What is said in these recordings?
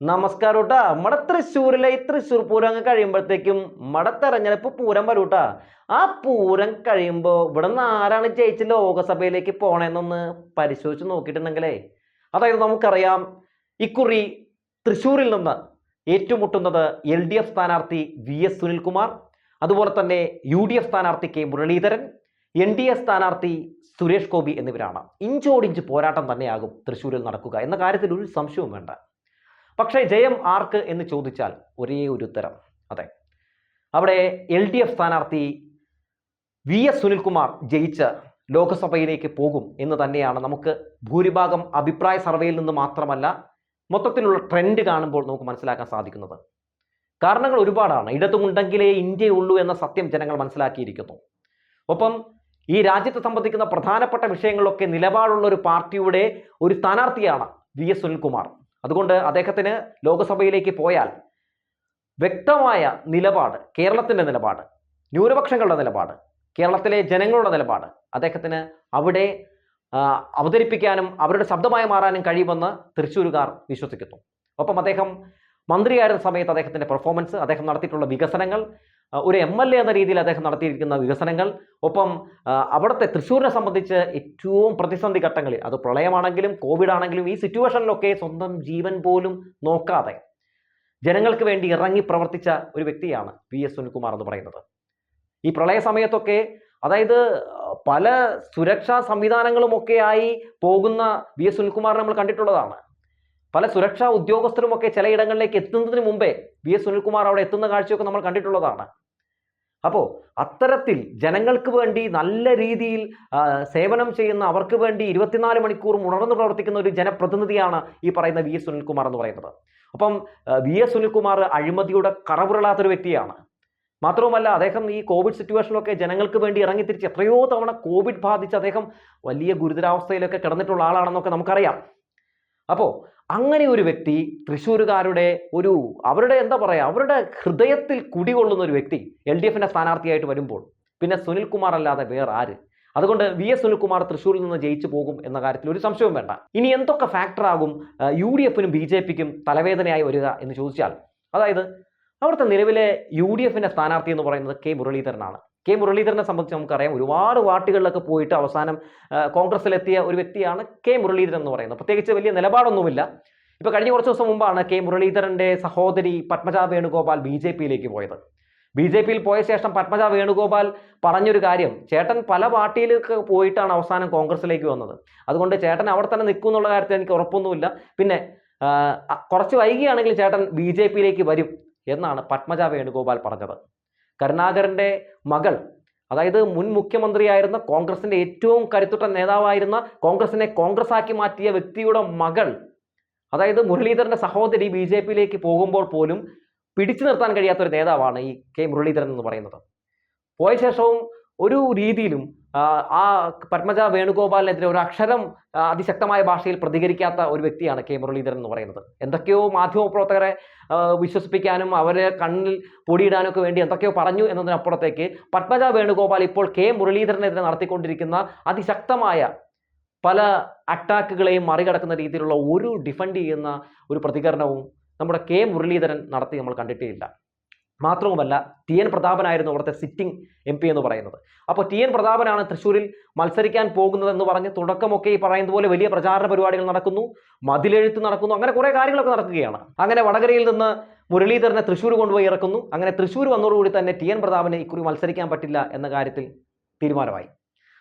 നമസ്കാരം കേട്ടാ മട തൃശ്ശൂരിലെ ഈ തൃശ്ശൂർ പൂരം അങ്ങ് കഴിയുമ്പോഴത്തേക്കും നമ്മുടെ തെരഞ്ഞെടുപ്പ് പൂരം വരും കേട്ടാ ആ പൂരം കഴിയുമ്പോൾ ഇവിടെ നിന്ന് ആരാണ് ജയിച്ച് ലോകസഭയിലേക്ക് പോണേന്നൊന്ന് പരിശോധിച്ച് നോക്കിയിട്ടുണ്ടെങ്കിലേ അതായത് നമുക്കറിയാം ഇക്കുറി തൃശ്ശൂരിൽ നിന്ന് ഏറ്റുമുട്ടുന്നത് എൽ ഡി എഫ് സ്ഥാനാർത്ഥി വി എസ് സുനിൽകുമാർ അതുപോലെ തന്നെ യു ഡി എഫ് സ്ഥാനാർത്ഥി K Muraleedharan N D A സ്ഥാനാർത്ഥി സുരേഷ് ഗോപി എന്നിവരാണ്. ഇഞ്ചോടിഞ്ച് പോരാട്ടം തന്നെയാകും തൃശ്ശൂരിൽ നടക്കുക എന്ന കാര്യത്തിൽ ഒരു സംശയവും വേണ്ട. പക്ഷേ ജയം ആർക്ക് എന്ന് ചോദിച്ചാൽ ഒരേ ഒരു ഉത്തരം. അതെ. അവിടെ എൽ ഡി എഫ് സ്ഥാനാർത്ഥി വി എസ് സുനിൽകുമാർ ജയിച്ച് ലോക്സഭയിലേക്ക് പോകും എന്ന് തന്നെയാണ് നമുക്ക് ഭൂരിഭാഗം അഭിപ്രായ സർവേയിൽ നിന്ന് മാത്രമല്ല മൊത്തത്തിലുള്ള ട്രെൻഡ് കാണുമ്പോൾ നമുക്ക് മനസ്സിലാക്കാൻ സാധിക്കുന്നത്. കാരണങ്ങൾ ഒരുപാടാണ്. ഇടതുമുണ്ടെങ്കിലേ ഇന്ത്യയുള്ളൂ എന്ന സത്യം ജനങ്ങൾ മനസ്സിലാക്കിയിരിക്കുന്നു. ഒപ്പം ഈ രാജ്യത്തെ സംബന്ധിക്കുന്ന പ്രധാനപ്പെട്ട വിഷയങ്ങളിലൊക്കെ നിലപാടുള്ള ഒരു പാർട്ടിയുടെ ഒരു സ്ഥാനാർത്ഥിയാണ് വി എസ് സുനിൽകുമാർ. അതുകൊണ്ട് അദ്ദേഹത്തിന് ലോകസഭയിലേക്ക് പോയാൽ വ്യക്തമായ നിലപാട് കേരളത്തിന്റെ നിലപാട് ന്യൂനപക്ഷങ്ങളുടെ നിലപാട് കേരളത്തിലെ ജനങ്ങളുടെ നിലപാട് അദ്ദേഹത്തിന് അവിടെ അവതരിപ്പിക്കാനും അവരുടെ ശബ്ദമായി മാറാനും കഴിയുമെന്ന് തൃശ്ശൂരുകാർ വിശ്വസിക്കുന്നു. ഒപ്പം അദ്ദേഹം മന്ത്രിയായിരുന്ന സമയത്ത് അദ്ദേഹത്തിന്റെ പെർഫോമൻസ് അദ്ദേഹം നടത്തിയിട്ടുള്ള വികസനങ്ങൾ ഒരു എം എൽ എ എന്ന രീതിയിൽ അദ്ദേഹം നടത്തിയിരിക്കുന്ന വികസനങ്ങൾ ഒപ്പം അവിടുത്തെ തൃശ്ശൂരിനെ സംബന്ധിച്ച് ഏറ്റവും പ്രതിസന്ധി ഘട്ടങ്ങളിൽ അത് പ്രളയമാണെങ്കിലും കോവിഡ് ആണെങ്കിലും ഈ സിറ്റുവേഷനിലൊക്കെ സ്വന്തം ജീവൻ പോലും നോക്കാതെ ജനങ്ങൾക്ക് വേണ്ടി ഇറങ്ങി പ്രവർത്തിച്ച ഒരു വ്യക്തിയാണ് വി എസ് സുനിൽകുമാർ എന്ന് പറയുന്നത്. ഈ പ്രളയ സമയത്തൊക്കെ അതായത് പല സുരക്ഷാ സംവിധാനങ്ങളുമൊക്കെയായി പോകുന്ന വി എസ് സുനിൽകുമാറിനെ നമ്മൾ കണ്ടിട്ടുള്ളതാണ്. പല സുരക്ഷാ ഉദ്യോഗസ്ഥരുമൊക്കെ ചിലയിടങ്ങളിലേക്ക് എത്തുന്നതിന് മുമ്പേ വി എസ് സുനിൽകുമാർ അവിടെ എത്തുന്ന കാഴ്ചയൊക്കെ നമ്മൾ കണ്ടിട്ടുള്ളതാണ്. അപ്പോൾ അത്തരത്തിൽ ജനങ്ങൾക്ക് വേണ്ടി നല്ല രീതിയിൽ സേവനം ചെയ്യുന്ന അവർക്ക് വേണ്ടി ഇരുപത്തിനാല് മണിക്കൂറും ഉണർന്നു പ്രവർത്തിക്കുന്ന ഒരു ജനപ്രതിനിധിയാണ് ഈ പറയുന്ന വി എസ് സുനിൽകുമാർ എന്ന് പറയുന്നത്. അപ്പം വി എസ് സുനിൽകുമാർ അഴിമതിയുടെ കറവുരളാത്തൊരു വ്യക്തിയാണ്. മാത്രവുമല്ല അദ്ദേഹം ഈ കോവിഡ് സിറ്റുവേഷനിലൊക്കെ ജനങ്ങൾക്ക് വേണ്ടി ഇറങ്ങി തിരിച്ച് എത്രയോ തവണ കോവിഡ് ബാധിച്ച് അദ്ദേഹം വലിയ ഗുരുതരാവസ്ഥയിലൊക്കെ കിടന്നിട്ടുള്ള ആളാണെന്നൊക്കെ നമുക്കറിയാം. അപ്പോൾ അങ്ങനെ ഒരു വ്യക്തി തൃശ്ശൂരുകാരുടെ ഒരു അവരുടെ എന്താ പറയുക അവരുടെ ഹൃദയത്തിൽ കുടികൊള്ളുന്ന ഒരു വ്യക്തി എൽ ഡി എഫിന്റെ സ്ഥാനാർത്ഥിയായിട്ട് വരുമ്പോൾ പിന്നെ സുനിൽകുമാർ അല്ലാതെ വേറെ ആര്? അതുകൊണ്ട് വി എസ് സുനിൽകുമാർ തൃശ്ശൂരിൽ നിന്ന് ജയിച്ചു പോകും എന്ന കാര്യത്തിൽ ഒരു സംശയവും വേണ്ട. ഇനി എന്തൊക്കെ ഫാക്ടറാകും യു ഡി എഫിനും ബി ജെ പിക്കും തലവേദനയായി വരിക എന്ന് ചോദിച്ചാൽ അതായത് അവിടുത്തെ നിലവിലെ യു ഡി എഫിന്റെ സ്ഥാനാർത്ഥി എന്ന് പറയുന്നത് കെ മുരളീധരനാണ്. കെ മുരളീധരനെ സംബന്ധിച്ച് നമുക്കറിയാം. ഒരുപാട് വാർഡുകളിലൊക്കെ പോയിട്ട് അവസാനം കോൺഗ്രസ്സിലെത്തിയ ഒരു വ്യക്തിയാണ് കെ മുരളീധരൻ എന്ന് പറയുന്നത്. പ്രത്യേകിച്ച് വലിയ നിലപാടൊന്നുമില്ല. ഇപ്പോൾ കഴിഞ്ഞ കുറച്ച് ദിവസം മുമ്പാണ് കെ മുരളീധരന്റെ സഹോദരി പത്മജ വേണുഗോപാൽ ബി ജെ പിയിലേക്ക് പോയത്. ബി ജെ പിയിൽ പോയ ശേഷം പത്മജ വേണുഗോപാൽ പറഞ്ഞൊരു കാര്യം ചേട്ടൻ പല പാർട്ടിയിലൊക്കെ പോയിട്ടാണ് അവസാനം കോൺഗ്രസ്സിലേക്ക് വന്നത്. അതുകൊണ്ട് ചേട്ടൻ അവിടെ തന്നെ നിൽക്കും എന്നുള്ള കാര്യത്തിൽ എനിക്ക് ഉറപ്പൊന്നുമില്ല. പിന്നെ കുറച്ച് വൈകിയാണെങ്കിൽ ചേട്ടൻ ബി ജെ പിയിലേക്ക് വരും എന്നാണ് പത്മജ വേണുഗോപാൽ പറഞ്ഞത്. കരുണാകരന്റെ മകൾ അതായത് മുൻ മുഖ്യമന്ത്രിയായിരുന്ന കോൺഗ്രസിന്റെ ഏറ്റവും കരുത്തുറ്റ നേതാവായിരുന്ന കോൺഗ്രസിനെ കോൺഗ്രസ് ആക്കി മാറ്റിയ വ്യക്തിയുടെ മകൾ അതായത് മുരളീധരന്റെ സഹോദരി ബി ജെ പിയിലേക്ക് പോകുമ്പോൾ പോലും പിടിച്ചു നിർത്താൻ കഴിയാത്ത ഒരു നേതാവാണ് ഈ കെ മുരളീധരൻ എന്ന് പറയുന്നത്. പോയ ശേഷവും ഒരു രീതിയിലും ആ, പത്മജ വേണുഗോപാലിനെതിരെ ഒരു അക്ഷരം അതിശക്തമായ ഭാഷയിൽ പ്രതികരിക്കാത്ത ഒരു വ്യക്തിയാണ് കെ മുരളീധരൻ എന്ന് പറയുന്നത്. എന്തൊക്കെയോ മാധ്യമപ്രവർത്തകരെ പ്രവർത്തകരെ വിശ്വസിപ്പിക്കാനും അവരെ കണ്ണിൽ പൊടിയിടാനൊക്കെ വേണ്ടി എന്തൊക്കെയോ പറഞ്ഞു എന്നതിനപ്പുറത്തേക്ക് പത്മജ വേണുഗോപാൽ ഇപ്പോൾ കെ മുരളീധരനെതിരെ നടത്തിക്കൊണ്ടിരിക്കുന്ന അതിശക്തമായ പല അറ്റാക്കുകളെയും മറികടക്കുന്ന രീതിയിലുള്ള ഒരു ഡിഫൻഡ് ചെയ്യുന്ന ഒരു പ്രതികരണവും നമ്മുടെ കെ മുരളീധരൻ നടത്തി നമ്മൾ കണ്ടിട്ടേ ഇല്ല. മാത്രവുമല്ല ടി എൻ പ്രതാപനായിരുന്നു അവിടുത്തെ സിറ്റിംഗ് എം പി എന്ന് പറയുന്നത്. അപ്പോൾ ടി എൻ പ്രതാപനാണ് തൃശ്ശൂരിൽ മത്സരിക്കാൻ പോകുന്നതെന്ന് പറഞ്ഞ് തുടക്കമൊക്കെ ഈ പറയുന്നത് പോലെ വലിയ പ്രചാരണ പരിപാടികൾ നടക്കുന്നു മതിലെഴുത്ത് നടക്കുന്നു അങ്ങനെ കുറേ കാര്യങ്ങളൊക്കെ നടക്കുകയാണ്. അങ്ങനെ വടകരയിൽ നിന്ന് മുരളീധരനെ തൃശ്ശൂർ കൊണ്ടുപോയി ഇറക്കുന്നു. അങ്ങനെ തൃശ്ശൂർ വന്നതോടുകൂടി തന്നെ ടി എൻ പ്രതാപന് ഇക്കുറി മത്സരിക്കാൻ പറ്റില്ല എന്ന കാര്യത്തിൽ തീരുമാനമായി.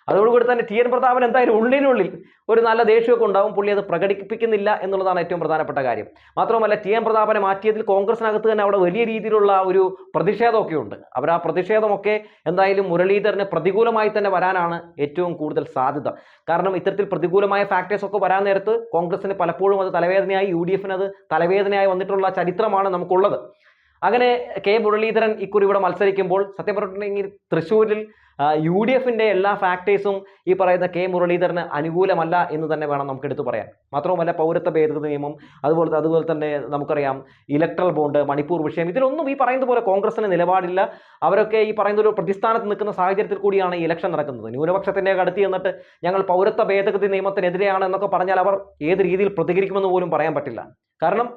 അതോടുകൂടി തന്നെ ടി എൻ പ്രതാപൻ എന്തായാലും ഉള്ളിനുള്ളിൽ ഒരു നല്ല ദേഷ്യമൊക്കെ ഉണ്ടാവും. പുള്ളി അത് പ്രകടിപ്പിക്കുന്നില്ല എന്നുള്ളതാണ് ഏറ്റവും പ്രധാനപ്പെട്ട കാര്യം. മാത്രമല്ല ടി എൻ പ്രതാപനെ മാറ്റിയതിൽ കോൺഗ്രസിനകത്ത് തന്നെ അവിടെ വലിയ രീതിയിലുള്ള ഒരു പ്രതിഷേധമൊക്കെ ഉണ്ട്. അവർ ആ പ്രതിഷേധമൊക്കെ എന്തായാലും മുരളീധരന് പ്രതികൂലമായി തന്നെ വരാനാണ് ഏറ്റവും കൂടുതൽ സാധ്യത. കാരണം ഇത്തരത്തിൽ പ്രതികൂലമായ ഫാക്ടേഴ്സ് ഒക്കെ വരാൻ നേരത്ത് കോൺഗ്രസിന് പലപ്പോഴും അത് തലവേദനയായി യു ഡി എഫിന് അത് തലവേദനയായി വന്നിട്ടുള്ള ചരിത്രമാണ് നമുക്കുള്ളത്. അങ്ങനെ കെ മുരളീധരൻ ഇക്കുറി ഇവിടെ മത്സരിക്കുമ്പോൾ സത്യം പറഞ്ഞിട്ടുണ്ടെങ്കിൽ തൃശ്ശൂരിൽ യു ഡി എഫിന്റെ എല്ലാ ഫാക്ടേഴ്സും ഈ പറയുന്ന കെ മുരളീധരന് അനുകൂലമല്ല എന്ന് തന്നെ വേണം നമുക്ക് എടുത്തു പറയാൻ. മാത്രവുമല്ല പൗരത്വ ഭേദഗതി നിയമം അതുപോലെ അതുപോലെ തന്നെ നമുക്കറിയാം ഇലക്ട്രൽ ബോണ്ട് മണിപ്പൂർ വിഷയം ഇതിലൊന്നും ഈ പറയുന്ന പോലെ കോൺഗ്രസിന് നിലപാടില്ല. അവരൊക്കെ ഈ പറയുന്ന ഒരു പ്രതിസ്ഥാനത്ത് നിൽക്കുന്ന സാഹചര്യത്തിൽ കൂടിയാണ് ഈ ഇലക്ഷൻ നടക്കുന്നത്. ന്യൂനപക്ഷത്തിന്റെ അടുത്ത് എന്നിട്ട് ഞങ്ങൾ പൗരത്വ ഭേദഗതി നിയമത്തിനെതിരെയാണ് എന്നൊക്കെ പറഞ്ഞാൽ അവർ ഏത് രീതിയിൽ പ്രതികരിക്കുമെന്ന് പോലും പറയാൻ പറ്റില്ല. കാരണം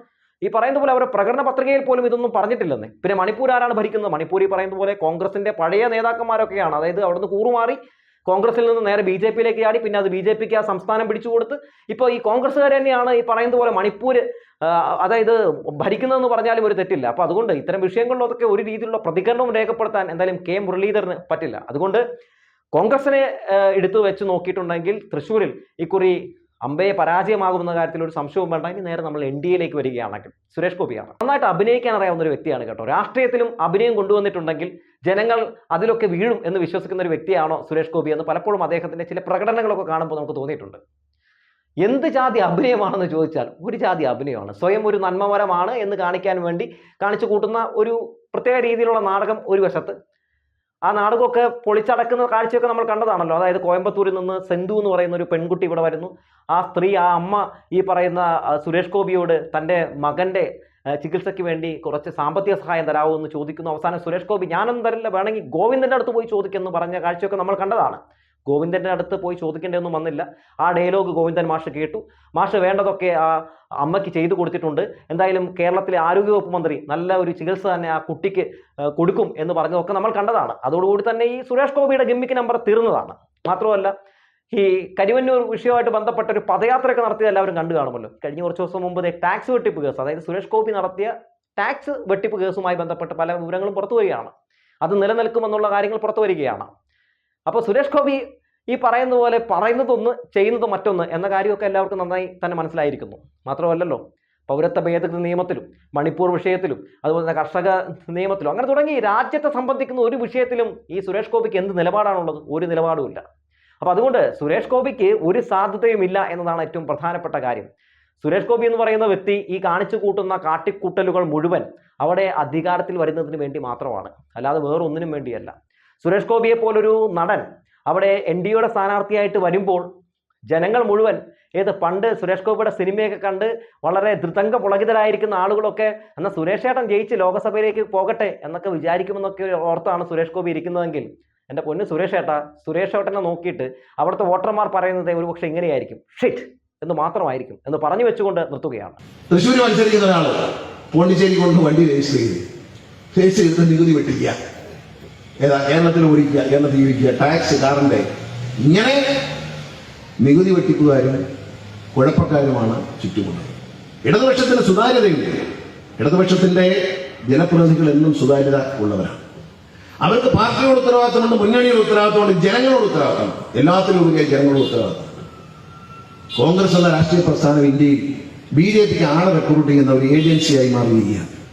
ഈ പറയുന്ന പോലെ അവരുടെ പ്രകടന പത്രികയിൽ പോലും ഇതൊന്നും പറഞ്ഞിട്ടില്ലെന്ന്. പിന്നെ മണിപ്പൂർ ആരാണ് ഭരിക്കുന്നത്? മണിപ്പൂർ ഈ പറയുന്ന പോലെ കോൺഗ്രസിന്റെ പഴയ നേതാക്കന്മാരൊക്കെയാണ്. അതായത് അവിടുന്ന് കൂറുമാറി കോൺഗ്രസിൽ നിന്ന് നേരെ ബി ജെ പിയിലേക്ക് ചാടി പിന്നെ അത് ബി ജെ പിക്ക് ആ സംസ്ഥാനം പിടിച്ചു കൊടുത്ത് ഇപ്പോൾ ഈ കോൺഗ്രസ്സുകാർ തന്നെയാണ് ഈ പറയുന്ന പോലെ മണിപ്പൂർ അതായത് ഭരിക്കുന്നതെന്ന് പറഞ്ഞാലും ഒരു തെറ്റില്ല. അപ്പോൾ അതുകൊണ്ട് ഇത്തരം വിഷയങ്ങളിലൊക്കെ ഒരു രീതിയിലുള്ള പ്രതികരണവും രേഖപ്പെടുത്താൻ എന്തായാലും കെ മുരളീധരന് പറ്റില്ല. അതുകൊണ്ട് കോൺഗ്രസിനെ എടുത്തു വെച്ച് നോക്കിയിട്ടുണ്ടെങ്കിൽ തൃശ്ശൂരിൽ ഇക്കുറി അമ്പയെ പരാജയമാകുമെന്ന കാര്യത്തിൽ ഒരു സംശയവും വേണ്ട. ഇനി നേരെ നമ്മൾ എൻ ഡി എയിലേക്ക് വരികയാണെങ്കിൽ സുരേഷ് ഗോപിയാണ് നന്നായിട്ട് അഭിനയിക്കാൻ അറിയാവുന്ന ഒരു വ്യക്തിയാണ് കേട്ടോ. രാഷ്ട്രീയത്തിലും അഭിനയം കൊണ്ടുവന്നിട്ടുണ്ടെങ്കിൽ ജനങ്ങൾ അതിലൊക്കെ വീഴും എന്ന് വിശ്വസിക്കുന്ന ഒരു വ്യക്തിയാണോ സുരേഷ് ഗോപി എന്ന് പലപ്പോഴും അദ്ദേഹത്തിന്റെ ചില പ്രകടനങ്ങളൊക്കെ കാണുമ്പോൾ നമുക്ക് തോന്നിയിട്ടുണ്ട്. എന്ത് ജാതി അഭിനയമാണെന്ന് ചോദിച്ചാൽ ഒരു ജാതി അഭിനയമാണ്. സ്വയം ഒരു നന്മമരമാണ് എന്ന് കാണിക്കാൻ വേണ്ടി കാണിച്ചു കൂട്ടുന്ന ഒരു പ്രത്യേക രീതിയിലുള്ള നാടകം ഒരു വശത്ത് ആ നാടകമൊക്കെ പൊളിച്ചടക്കുന്ന കാഴ്ചയൊക്കെ നമ്മൾ കണ്ടതാണല്ലോ. അതായത് കോയമ്പത്തൂരിൽ നിന്ന് സെന്തു എന്ന് പറയുന്ന ഒരു പെൺകുട്ടി ഇവിടെ വരുന്നു. ആ സ്ത്രീ ആ അമ്മ ഈ പറയുന്ന സുരേഷ് ഗോപിയോട് തന്റെ മകന്റെ ചികിത്സയ്ക്ക് വേണ്ടി കുറച്ച് സാമ്പത്തിക സഹായം തരാമോ എന്ന് ചോദിക്കുന്നു. അവസാനം സുരേഷ് ഗോപി ഞാനൊന്നും തരില്ല വേണമെങ്കിൽ ഗോവിന്ദന്റെ അടുത്ത് പോയി ചോദിക്കുമെന്ന് പറഞ്ഞ കാഴ്ചയൊക്കെ നമ്മൾ കണ്ടതാണ്. ഗോവിന്ദന്റെ അടുത്ത് പോയി ചോദിക്കേണ്ടതൊന്നും വന്നില്ല. ആ ഡയലോഗ് ഗോവിന്ദൻ മാഷ് കേട്ടു. മാഷ് വേണ്ടതൊക്കെ ആ അമ്മയ്ക്ക് ചെയ്തു കൊടുത്തിട്ടുണ്ട്. എന്തായാലും കേരളത്തിലെ ആരോഗ്യവകുപ്പ് മന്ത്രി നല്ല ഒരു ചികിത്സ തന്നെ ആ കുട്ടിക്ക് കൊടുക്കും എന്ന് പറഞ്ഞതൊക്കെ നമ്മൾ കണ്ടതാണ്. അതോടുകൂടി തന്നെ ഈ സുരേഷ് ഗോപിയുടെ ഗിമ്മിക്ക് നമ്പർ തീർന്നതാണ്. മാത്രമല്ല ഈ കരിവന്നൂർ വിഷയവുമായിട്ട് ബന്ധപ്പെട്ട ഒരു പദയാത്രയൊക്കെ നടത്തിയത് എല്ലാവരും കണ്ടു കാണുമല്ലോ. കഴിഞ്ഞ കുറച്ച് ദിവസം മുമ്പ് ടാക്സ് വെട്ടിപ്പ് കേസ് അതായത് സുരേഷ് ഗോപി നടത്തിയ ടാക്സ് വെട്ടിപ്പ് കേസുമായി ബന്ധപ്പെട്ട് പല വിവരങ്ങളും പുറത്തു വരികയാണ്. അത് നിലനിൽക്കുമെന്നുള്ള കാര്യങ്ങൾ പുറത്തു വരികയാണ്. അപ്പോൾ സുരേഷ് ഗോപി ഈ പറയുന്ന പോലെ പറയുന്നതൊന്ന് ചെയ്യുന്നത് മറ്റൊന്ന് എന്ന കാര്യമൊക്കെ എല്ലാവർക്കും നന്നായി തന്നെ മനസ്സിലായിരിക്കുന്നു. മാത്രമല്ലല്ലോ പൗരത്വ ഭേദഗതി നിയമത്തിലും മണിപ്പൂർ വിഷയത്തിലും അതുപോലെ തന്നെ കർഷക നിയമത്തിലും അങ്ങനെ തുടങ്ങി രാജ്യത്തെ സംബന്ധിക്കുന്ന ഒരു വിഷയത്തിലും ഈ സുരേഷ് ഗോപിക്ക് എന്ത് നിലപാടാണുള്ളത്? ഒരു നിലപാടുമില്ല അപ്പോൾ അതുകൊണ്ട് സുരേഷ് ഗോപിക്ക് ഒരു സാധ്യതയും ഇല്ല എന്നതാണ് ഏറ്റവും പ്രധാനപ്പെട്ട കാര്യം. സുരേഷ് ഗോപി എന്ന് പറയുന്ന വ്യക്തി ഈ കാണിച്ചു കൂട്ടുന്ന കാട്ടിക്കൂട്ടലുകൾ മുഴുവൻ അവിടെ അധികാരത്തിൽ വരുന്നതിന് വേണ്ടി മാത്രമാണ്. അല്ലാതെ വേറൊന്നിനും വേണ്ടിയല്ല. സുരേഷ് ഗോപിയെ പോലൊരു നടൻ അവിടെ എൻ ഡി സ്ഥാനാർത്ഥിയായിട്ട് വരുമ്പോൾ ജനങ്ങൾ മുഴുവൻ ഏത് പണ്ട് സുരേഷ് ഗോപിയുടെ സിനിമയൊക്കെ കണ്ട് വളരെ ധൃതംഗ പുളകിതരായിരിക്കുന്ന ആളുകളൊക്കെ എന്നാൽ സുരേഷ് ഏട്ടൻ ജയിച്ച് ലോകസഭയിലേക്ക് പോകട്ടെ എന്നൊക്കെ വിചാരിക്കുമെന്നൊക്കെ ഓർത്താണ് സുരേഷ് ഗോപി ഇരിക്കുന്നതെങ്കിൽ. എന്റെ പൊന്ന് സുരേഷ് ഏട്ടാ സുരേഷ് ഏട്ടനെ നോക്കിയിട്ട് അവിടുത്തെ വോട്ടർമാർ പറയുന്നത് ഒരു പക്ഷേ ഇങ്ങനെയായിരിക്കും. ഷിറ്റ് എന്ന് മാത്രമായിരിക്കും എന്ന് പറഞ്ഞു വെച്ചുകൊണ്ട് നിർത്തുകയാണ്. തൃശ്ശൂർ മത്സരിക്കുന്ന ഒരാൾ പോണ്ടിച്ചേരി കൊണ്ട് വണ്ടി രജിസ്റ്റർ ചെയ്ത്. രജിസ്റ്റർ ചെയ്തിട്ട് നികുതി വെട്ടിക്കുക. ഏതാ കേരളത്തിൽ ഓടിക്കുക കേരളത്തിൽ ജീവിക്കുക ടാക്സ് കാറിന്റെ ഇങ്ങനെ നികുതി വെട്ടിപ്പുകാരും കുഴപ്പക്കാരുമാണ് ചുറ്റുമുള്ളത്. ഇടതുപക്ഷത്തിന് സുതാര്യതയുണ്ട്. ഇടതുപക്ഷത്തിന്റെ ജനപ്രതിനിധികൾ എന്നും സുതാര്യത ഉള്ളവരാണ്. അവർക്ക് പാർട്ടിയോട് ഉത്തരവാദിത്തമുണ്ട് മുന്നണിയുടെ ഉത്തരവാദിത്തമുണ്ട് ജനങ്ങളോട് ഉത്തരവാദിത്തമുണ്ട്. എല്ലാത്തിലും ഉപരിയായി ജനങ്ങളോട് ഉത്തരവാദിത്തമുണ്ട്. കോൺഗ്രസ് എന്ന രാഷ്ട്രീയ പ്രസ്ഥാനം ഇന്ത്യയിൽ ബി ജെ പിക്ക് ആളെ റിക്രൂട്ട് ചെയ്യുന്ന ഒരു ഏജൻസിയായി മാറിയിരിക്കുകയാണ്.